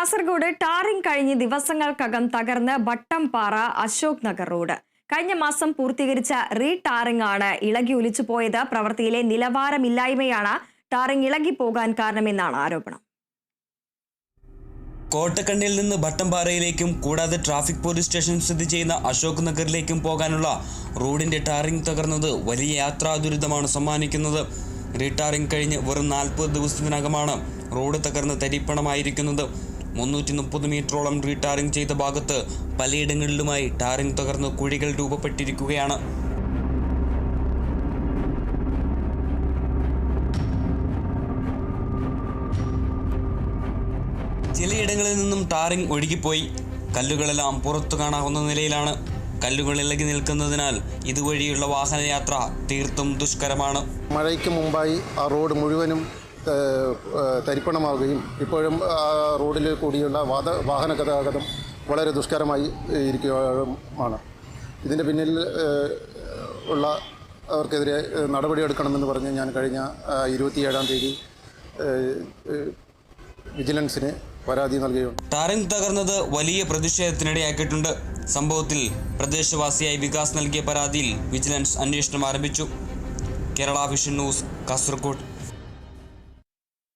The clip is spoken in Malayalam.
കാസർഗോഡ് ടാറിംഗ് കഴിഞ്ഞ് ദിവസങ്ങൾക്കകം തകർന്ന് വട്ടംപാറ അശോക് നഗർ റോഡ്. കഴിഞ്ഞ മാസം പൂർത്തീകരിച്ച റീ ടാറിംഗ് ആണ് ഇളകി ഒലിച്ചു പോയത്. പ്രവൃത്തിയിലെ നിലവാരമില്ലായ്മയാണ് ടാറിംഗ് ഇളകി പോകാൻ കാരണമെന്നാണ് ആരോപണം. കോട്ടക്കണ്ണിൽ നിന്ന് ഭട്ടംപാറയിലേക്കും കൂടാതെ ട്രാഫിക് പോലീസ് സ്റ്റേഷൻ സ്ഥിതി ചെയ്യുന്ന അശോക് നഗറിലേക്കും പോകാനുള്ള റോഡിന്റെ ടാറിംഗ് തകർന്നത് വലിയ യാത്രാ ദുരിതമാണ് സമ്മാനിക്കുന്നത്. റീടാറിംഗ് കഴിഞ്ഞ് വെറും നാൽപ്പത് ദിവസത്തിനകമാണ് റോഡ് തകർന്ന് തരിപ്പണമായിരിക്കുന്നത്. മുന്നൂറ്റി മുപ്പത് മീറ്ററോളം റീടാറിംഗ് ചെയ്ത ഭാഗത്ത് പലയിടങ്ങളിലുമായി ടാറിംഗ് തകർന്ന് കുഴികൾ രൂപപ്പെട്ടിരിക്കുകയാണ്. ചിലയിടങ്ങളിൽ നിന്നും ടാറിംഗ് ഒഴുകിപ്പോയി. കല്ലുകളെല്ലാം പുറത്തു കാണാവുന്ന നിലയിലാണ്. കല്ലുകൾ ഇളകി നിൽക്കുന്നതിനാൽ ഇതുവഴിയുള്ള വാഹനയാത്ര തീർത്തും ദുഷ്കരമാണ്. മഴയ്ക്ക് മുമ്പായി ആ റോഡ് മുഴുവനും തരിപ്പണമാവുകയും ഇപ്പോഴും റോഡിൽ കൂടിയുള്ള വാത വാഹന ഗതാഗതം വളരെ ദുഷ്കരമായി ഇരിക്കുകയാണ്. ഇതിന്റെ പിന്നിൽ ഉള്ള അവർക്കെതിരെ നടപടിയെടുക്കണമെന്ന് പറഞ്ഞ് ഞാൻ കഴിഞ്ഞ ഇരുപത്തിയേഴാം തീയതി വിജിലൻസിന് പരാതി നൽകുകയുണ്ട് ടാറിംഗ് തകർന്നത് വലിയ പ്രതിഷേധത്തിനിടയാക്കിയിട്ടുണ്ട്. സംഭവത്തിൽ പ്രദേശവാസിയായി വികാസ് നൽകിയ പരാതിയിൽ വിജിലൻസ് അന്വേഷണം ആരംഭിച്ചു. Kerala vision news Kasaragod.